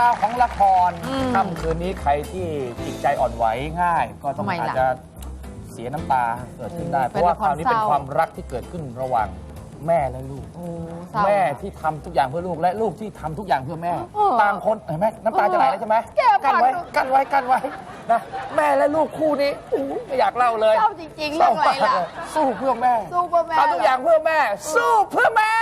ราวของละครค่ำคืนนี้ใครที่จิตใจอ่อนไหวง่าย ก็ต้องทำไมล่ะอาจจะเสียน้ำตาเกิดขึ้นได้อืมเพราะว่าเป็นละครคราวนี้เป็นเศร้า ความรักที่เกิดขึ้นระหว่างแม่และลูก โอ้เศร้า แม่ที่ทำทุกอย่างเพื่อลูกและลูกที่ทำทุกอย่างเพื่อแม่ เออต่างคนเห็นไหมน้ำตาจะไหลแล้วใช่ไหมแก้ปักัดนไว้กันไว้กันไว้นะแม่และลูกคู่นี้อู้ไม่อยากเล่าเลยเศร้าจริงๆเรื่องอะไรล่ะสู้เพื่อแม่สู้เพื่อแม่ ทำทุกอย่างเพื่อแม่ สู้เพื่อแม่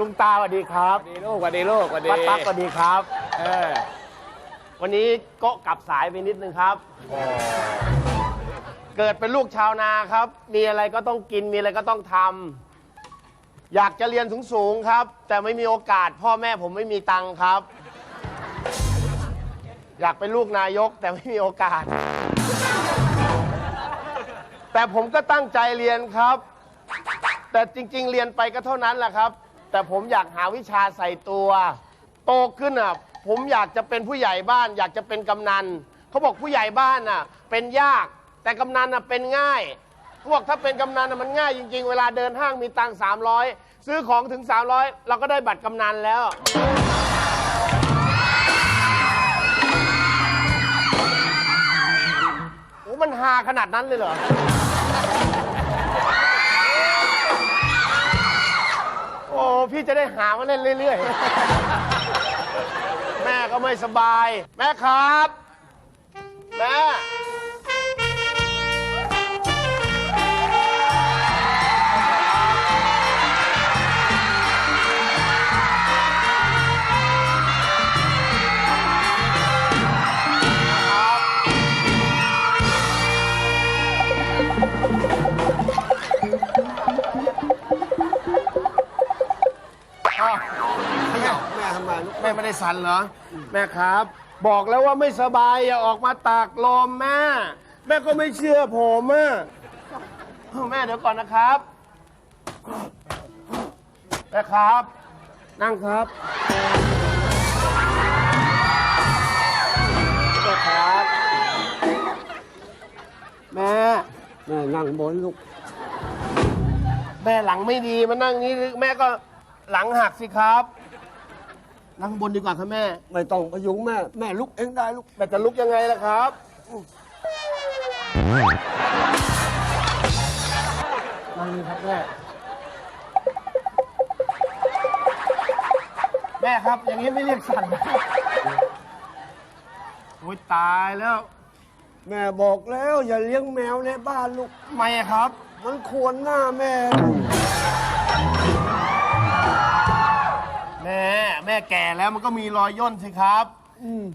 ลุงตาสวัสดีครับดีลูกสวัสดีลูกสวัสดีป้าตั๊กสวัสดีครับ เออ วันนี้โกะกลับสายไปนิดนึงครับ เกิดเป็นลูกชาวนาครับ มีอะไรก็ต้องกิน มีอะไรก็ต้องทำ อยากจะเรียนสูงๆครับ แต่ไม่มีโอกาส พ่อแม่ผมไม่มีตังค์ครับ อยากเป็นลูกนายกแต่ไม่มีโอกาส แต่ผมก็ตั้งใจเรียนครับ แต่จริง ๆ เรียนไปก็เท่านั้นแหละครับ แต่ผมอยากหาวิชาใส่ตัว โตขึ้นอะ ผมอยากจะเป็นผู้ใหญ่บ้าน อยากจะเป็นกำนันเขาบอกผู้ใหญ่บ้านอะ เป็นยาก แต่กำนันอะเป็นง่ายเขาบอกถ้าเป็นกำนันอะมันง่ายจริง ๆ เวลาเดินห้างมีตังค์สามร้อยซื้อของถึง 300 เราก็ได้บัตรกำนันแล้ว โอ้มันฮาขนาดนั้นเลยเหรอ พี่จะได้หามาเล่นเรื่อยๆ แม่ก็ไม่สบาย แม่ครับ แม่ ไม่ได้สันเหรอ แม่ครับ บอกแล้วว่าไม่สบายอย่าออกมาตากลมแม่ แม่ก็ไม่เชื่อผมอะแม่เดี๋ยวก่อนนะครับ แม่ครับ นั่งครับแม่ครับ แม่แม่นั่งบนลูก แม่หลังไม่ดีมานั่งนี้แม่ก็หลังหักสิครับ นั่งบนดีกว่าครับแม่ ไม่ต้องพยุงแม่ แม่ลุกเองได้ลูกแต่จะลุกยังไงล่ะครับ นั่งนี่ครับแม่ แม่ครับ อย่างนี้ไม่เรียกสั่นนะโอ้ยตายแล้วแม่บอกแล้วอย่าเลี้ยงแมวในบ้านลูกทำไมอะครับ มันควรหน้าแม่ลูกแม่ แม่แก่แล้วมันก็มีรอยย่นสิครับ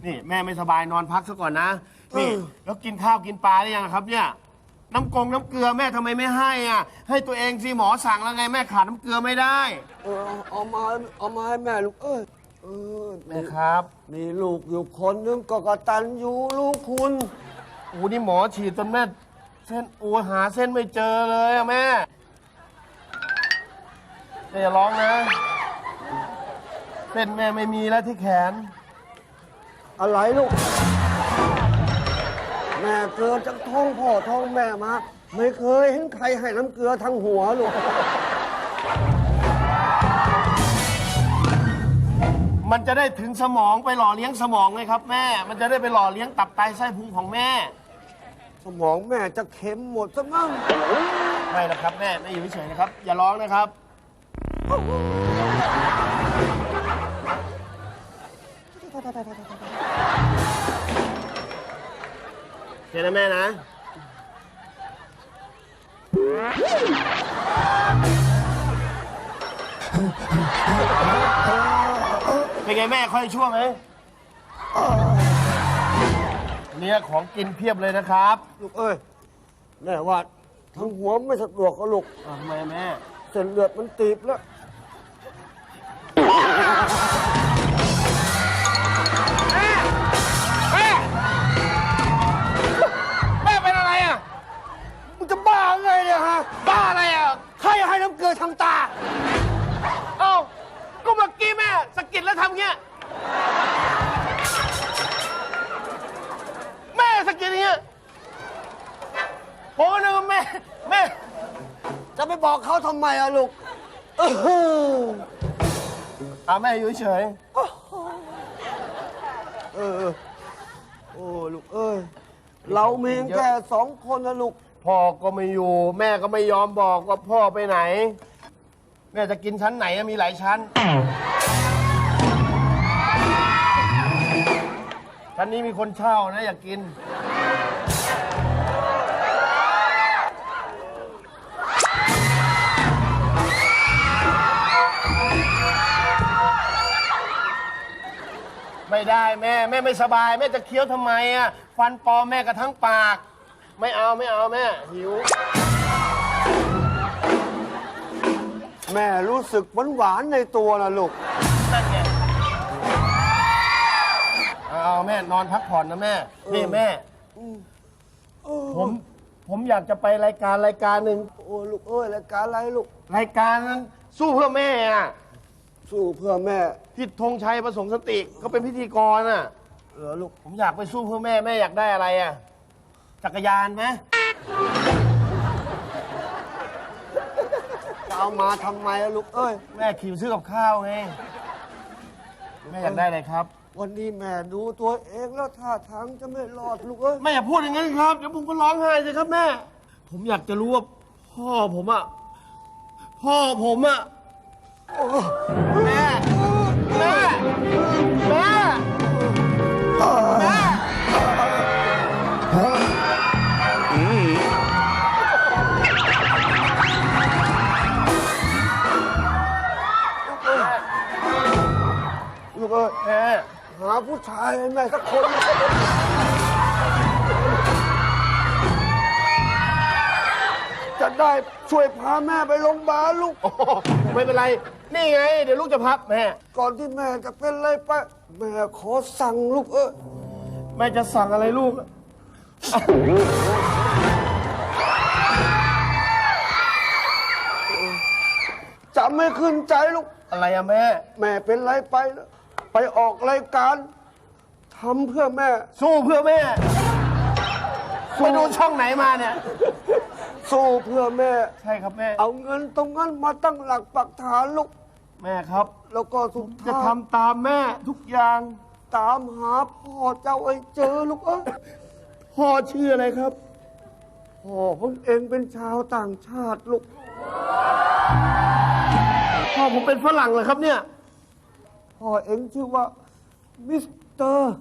นี่แม่ไม่สบายนอนพักซะก่อนนะนี่แล้วกินข้าวกินปลาหรือยังครับ เนี่ยน้ำกงน้ำเกลือแม่ทำไมไม่ให้อะ ให้ตัวเองสิหมอสั่งแล้วไงแม่ขาดน้ำเกลือไม่ได้ เออเอามาเอามาให้แม่ลูกเอ้ยเออแม่ครับ มีลูกอยู่คนนึงก็กตันอยู่ลูกคุณโอ้นี่หมอฉีดจนแม่เส้นโอ้หาเส้นไม่เจอเลยอะแม่แม่อย่าร้องนะ เส้นแม่ไม่มีแล้วที่แขน อะไรลูก แม่เกิดจากท้องพ่อท้องแม่มา ไม่เคยเห็นใครให้น้ำเกลือทั้งหัวลูก มันจะได้ถึงสมองไปหล่อเลี้ยงสมองไงครับ แม่ มันจะได้ไปหล่อเลี้ยงตับไตไส้พุงของแม่ สมองแม่จะเข็มหมดซะมั้งไม่นะครับแม่แม่อยู่เฉยๆนะครับ อย่าร้องนะครับ เห็นนะแม่นะ เป็นไงแม่ค่อยชั่วไหมเนี่ยของกินเพียบเลยนะครับลูกเอ้ยแม่ว่าทั้งหัวไม่สะดวกก็ลูกอะทำไมแม่ เส้นเลือดมันตีบแล้ว อะไรอะมึงจะบ้าไงเนี่ยฮะ บ้าอะไรอะใครให้น้ำเกลือทำตา เอ้าก็เมื่อกี้แม่สะกิดแล้วทำเงี้ย แม่สะกิดอย่างเงี้ยผมก็นึกว่าแม่ แม่ จะไปบอกเขาทำไมอะลูกเอออ่าแม่อยู่เฉยเออโอ้ลูกเอ้ย เรามีแค่สองคนนะลูก พ่อก็ไม่อยู่ แม่ก็ไม่ยอมบอกว่าพ่อไปไหน แม่จะกินชั้นไหนอะมีหลายชั้น ชั้นนี้มีคนเช่านะ อยากกิน ไม่ได้แม่ แม่ไม่สบาย แม่จะเคี้ยวทำไมอะฟันปลอมแม่กระทั้งปาก ไม่เอาไม่เอาแม่ หิว แม่รู้สึกหวานหวานๆในตัวนะลูก นั่นไงเอาแม่นอนพักผ่อนนะแม่ นี่แม่ ผม ผมอยากจะไปรายการรายการหนึ่งโอ้ลูกเอ้ยรายการอะไรลูก รายการนั้นสู้เพื่อแม่อะสู้เพื่อแม่ พี่ธงชัยประสงค์สติเขาเป็นพิธีกรอะ เหรอลูก ผมอยากไปสู้เพื่อแม่แม่อยากได้อะไรอะ จักรยานไหมจะเอามาทำไมอะลูกเอ้ย แม่ขี่ไปซื้อกับข้าวไงแม่อยากได้อะไรครับ วันนี้แม่ดูตัวเองแล้วท่าทางจะไม่รอดลูกเอ้ย แม่อย่าพูดอย่างนั้นครับเดี๋ยวผมก็ร้องไห้สิครับแม่ ผมอยากจะรู้ว่าพ่อผมอะพ่อผมอะแม่แม่ อ้ยแม่หาผู้ชายให้แม่สักคน จะได้ช่วยพาแม่ไปโรงพยาบาลลูก โอ้โหไม่เป็นไร นี่ไง เดี๋ยวลูกจะพับแม่ ก่อนที่แม่จะเป็นอะไรไปแม่ขอสั่งลูกเอ้ยแม่จะสั่งอะไรลูกจะไม่ขึ้นใจลูก อะไรอะแม่ แม่เป็นไรไปนะ ไปออกรายการทำเพื่อแม่ สู้เพื่อแม่ ไปดูช่องไหนมาเนี่ย สู้เพื่อแม่ ใช่ครับแม่ เอาเงินตรงนั้นมาตั้งหลักปักฐานลูก แม่ครับ แล้วก็สุดจะท้ายทำตามแม่ทุกอย่าง ตามหาพ่อเจ้าไอ้เจอลูกเอ้ยพ่อชื่ออะไรครับ พ่อผมเองเป็นชาวต่างชาติลูก พ่อผมเป็นฝรั่งเหรอครับเนี่ย พ่อเองชื่อว่า มิสเตอร์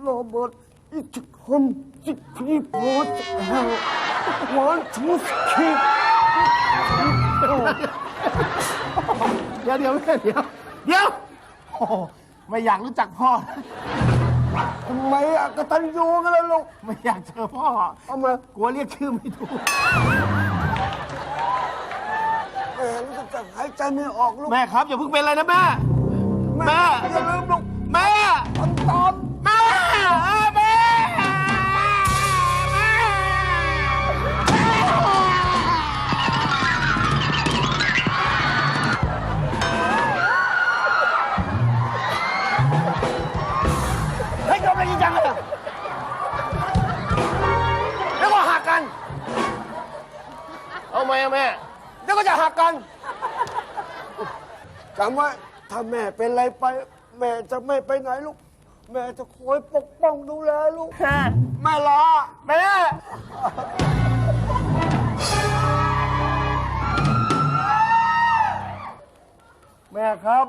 โรเบิร์ตอิชคอมจิพีโพสเฮลวันทูสคีปเดี๋ยวเดี๋ยวแม่เดี๋ยวเดี๋ยวโอ้โหไม่อยากรู้จักพ่อ ทำไมอะกตันยูกันแล้วลูกไม่อยากเจอพ่อเอามากลัวเรียกชื่อไม่ถูก แม่รู้สึกจะหายใจไม่ออกลูก แม่ครับอย่าเพิ่งเป็นอะไรนะแม่ แม่อย่าลืมลูกแม่ตอนตอนแม่แม่ให้ยกอะไรจริงจังเลยแล้วก็หักกัน เอาไหมอะแม่เดี๋ยวก็จะหักกันจำไว้ ถ้าแม่เป็นอะไรไป แม่จะไม่ไปไหนลูก แม่จะคอยปกป้องดูแลลูกแม่ลาแม่ แม่ครับ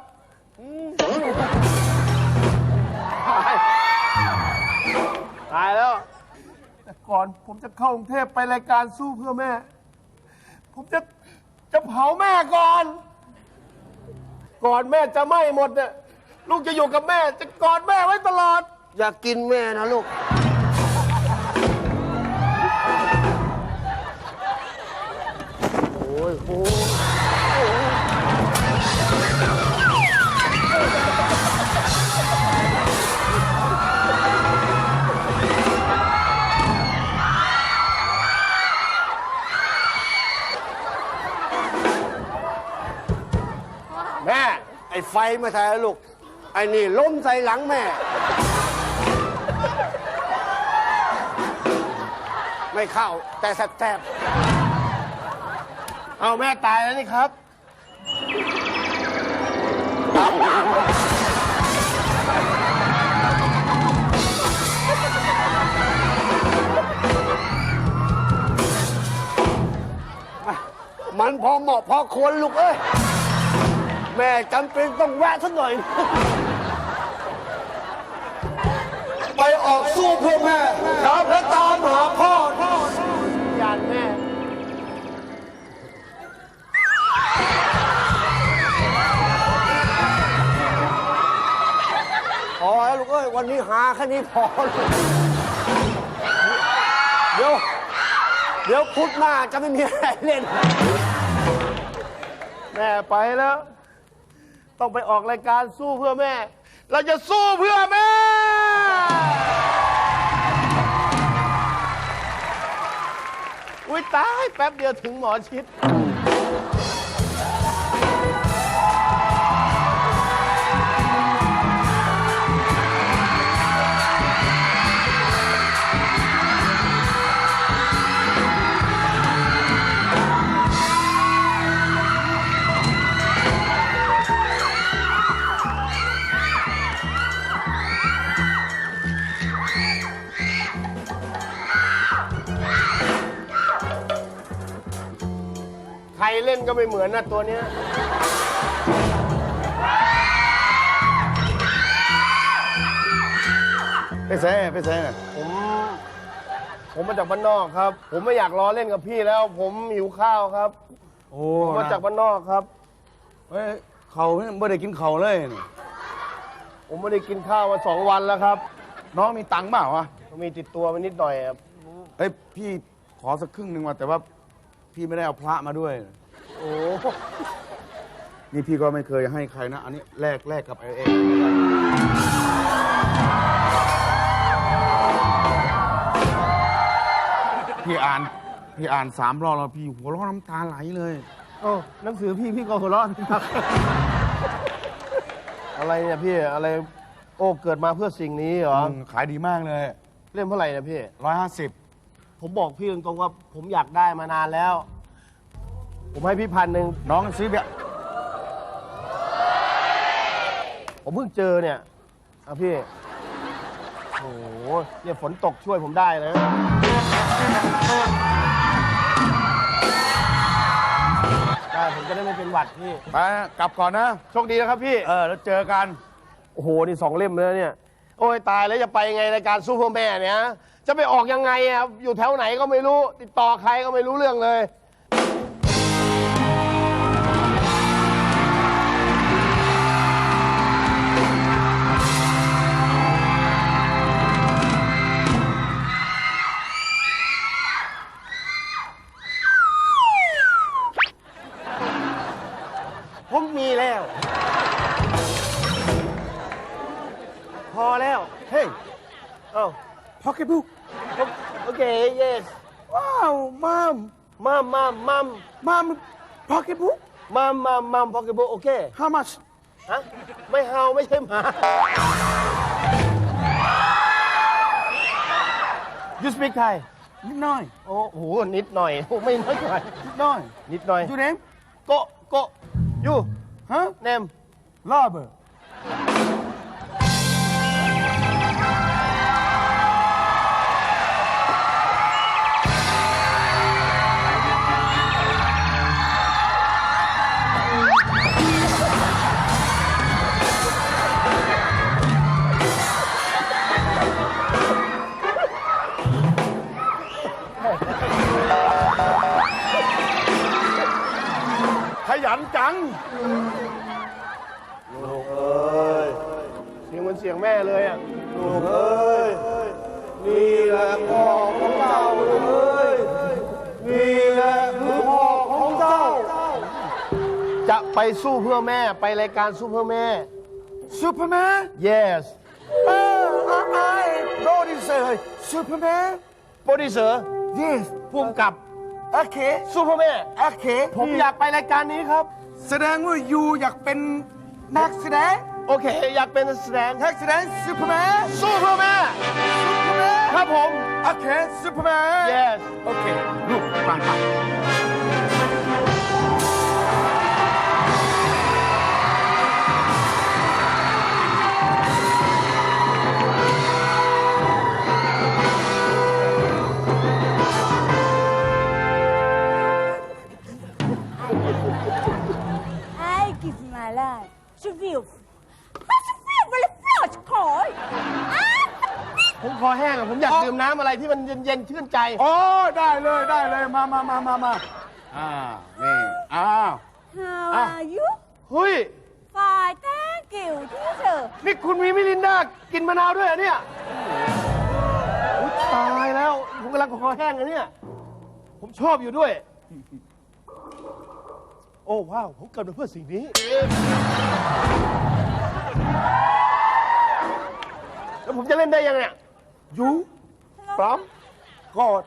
ตายแล้ว แต่ก่อนผมจะเข้ากรุงเทพไปรายการสู้เพื่อแม่ ผมจะจะเผาแม่ก่อน ก่อนแม่จะไหม้หมดเนี่ยลูกจะอยู่กับแม่ จะกอดแม่ไว้ตลอด อย่ากินแม่นะลูก โอ้ยโอ้ย ไฟมาใส่แล้วลูก ไอ้นี่ล้มใส่หลังแม่ ไม่เข้า แต่แสบๆเอาแม่ตายแล้วนี่ครับ มันพอเหมาะพอควรลูกเอ้ย แม่จำเป็นต้องแวะสักหน่อย ไปออกสู้เพื่อแม่ครับและตามหาพ่อ ยานแม่ พอแล้วลูกเอ้ย วันนี้หาแค่นี้พอลูกเดี๋ยว เดี๋ยวพุธหน้าจะไม่มีอะไรเล่น แม่ไปแล้ว ต้องไปออกรายการสู้เพื่อแม่ เราจะสู้เพื่อแม่ อุ้ยตายแป๊บเดียวถึงหมอชิด เล่นก็ไม่เหมือนนะตัวเนี้ยไปแซ่ไปแซ่ผมผมมาจากบ้านนอกครับ ผมไม่อยากล้อเล่นกับพี่แล้ว ผมหิวข้าวครับโอ้ผมมาจากบ้านนอกครับ เฮ้ยเขาไม่ได้กินเขาเลยนี่ผมไม่ได้กินข้าวมาสองวันแล้วครับ น้องมีตังค์เปล่าวะมีติดตัวมานิดหน่อยครับ เอ้ยพี่ขอสักครึ่งหนึ่งว่ะแต่ว่าพี่ไม่ได้เอาพระมาด้วย โอ้นี่พี่ก็ไม่เคยให้ใครนะ อันนี้แลกแลกกับไอเองพี่อ่านพี่อ่านสามรอบแล้วพี่หัวเร้อน้ำตาไหลเลยโอ้หนังสือพี่พี่ก็หัวเร้อนครับอะไรเนี่ยพี่อะไรโอ้เกิดมาเพื่อสิ่งนี้เหรอมขายดีมากเลย เล่มเท่าไหร่เนี่ยพี่ร้อยห้าสิบผมบอกพี่ตรงๆว่าผมอยากได้มานานแล้ว ผมให้พี่พันหนึ่งน้องซื้อแบบผมเพิ่งเจอเนี่ยอะพี่ โอ้โหเนี่ยฝนตกช่วยผมได้นะได้ผมจะได้ไม่เป็นหวัดพี่ ไปกลับก่อนนะ โชคดีนะครับพี่ เออ แล้วเจอกัน โอ้โห นี่สองเล่มแล้วเนี่ย โอ้ยตายแล้วจะไปยังไงรายการซูเปอร์แม่เนี่ย จะไปออกยังไงอะ อยู่แถวไหนก็ไม่รู้ ติดต่อใครก็ไม่รู้เรื่องเลย พ็อกเก็ตบุ๊กโอเค yes ว้าวมัมมัมมัมมัมมัมพ็อกเก็ตบุ๊กมัมมัมมัมพอกิบโอเค how much ฮะ ไม่เฮาไม่ใช่หมา you speak Thai นิดหน่อยโอ้โห นิดหน่อยโอ้ไม่น้อยหน่อยนิดหน่อยนิดหน่อยยูเนมโกะโกะยูฮะเนมล ยันจังเสียงเหมือนเสียงแม่เลยอะลูกเอ้ยนี่แหละพ่อของเจ้าลูกเอ้ยนี่แหละคือพ่อของเจ้า จะไปสู้เพื่อแม่ไปรายการสู้เพื่อแม่ซูเปอร์แมน yes เออไอ้โปรดิวเซอร์ซูเปอร์แมนโปรดิวเซอร์ yes ภูมิกับ โอเค สู้เพื่อแม่ โอเค ผมอยากไปรายการนี้ครับ แสดงว่ายูอยากเป็นนักแสดงโอเค อยากเป็นนักแสดงนักแสดงซูเปอร์แมนสู้เพื่อแม่ซูเปอร์แมนครับผม โอเคซูเปอร์แมน yes โอเค ลูกฟังฟัง I คอแห้งอะผมอยากดื่มน้ำอะไรที่มันเย็นๆชื่นใจ โอ้ได้เลยได้เลยมามามามามาอ่านี่อ้าว How Ah. are you? เฮ้ย Fine, thank you, teacher. นี่คุณมีมิลินดากินมะนาวด้วยเหรอเนี่ยอุ๊ยตายแล้ว ผมกำลังคอแห้งนะเนี่ย ผมชอบอยู่ด้วย โอ้ว้าว ผมเกิดมาเพื่อสิ่งนี้ แล้วผมจะเล่นได้ยังไงยู พร้อมกอด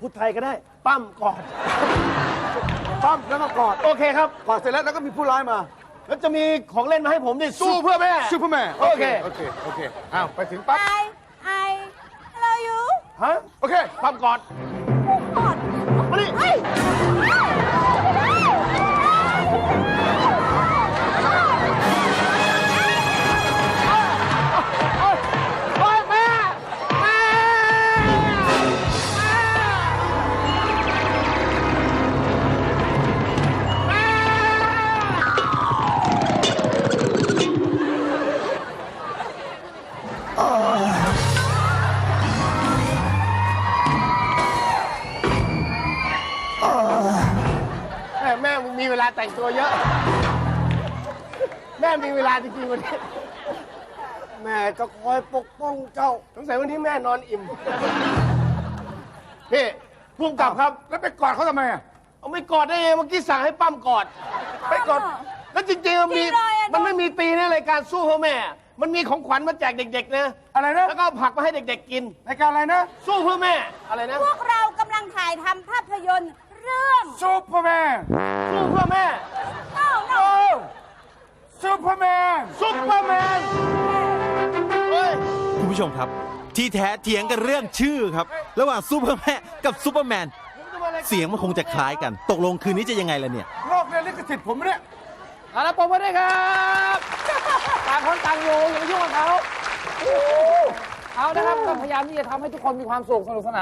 พูดไทยก็ได้ปั้มกอดปั้มแล้วก็กอดโอเคครับกอดเสร็จแล้วแล้วก็มีผู้ร้ายมา แล้วจะมีของเล่นมาให้ผมดิสู้เพื่อแม่ ซูเปอร์แมนโอเค โอเค โอเค อ้าว ไปถึงปั๊บ I, I, hello you. ฮะ โอเค ปั้มกอด God. มานี่ Hey. โม่มีเวลาจริงๆวันนี้แม่จะคอยปกป้องเจ้าสงสัยวันนี้แม่นอนอิ่มพี่พุ่มกลับครับ แล้วไปกอดเขาทำไมอะเอาไม่กอดได้ไงเมื่อกี้สั่งให้ปั้มกอด ไปกอด แล้วจริงๆมันมี จริงเลยอะ มันไม่มีตีในรายการสู้เพื่อแม่ มันมีของขวัญมาแจกเด็กๆนะ อะไรนะแล้วก็เอาผักมาให้เด็ก ๆ กิน รายการอะไรนะสู้เพื่อแม่ อะไรนะ พวกเรากำลังถ่ายทำภาพยนตร์เรื่อง ซูเปอร์แมนสู้เพื่อแม่ No, โอ้ no. ซูเปอร์แมนซุปเปอร์แมนเฮ้ย คุณผู้ชมครับ ที่แท้เถียงกันเรื่องชื่อครับ ระหว่างซูเปอร์แมนกับซูเปอร์แมน เสียงมันคงจะคล้ายกัน ตกลงคืนนี้จะยังไงล่ะเนี่ย โลกเนี่ยลิขสิทธิ์ผมเนี่ยเอาละปมไว้ด้วยครับต่างคนต่างอยู่อย่าไปยุ่งกับเขาเอานะครับก็พยายามที่จะทำให้ทุกคนมีความสุขสนุกสนาน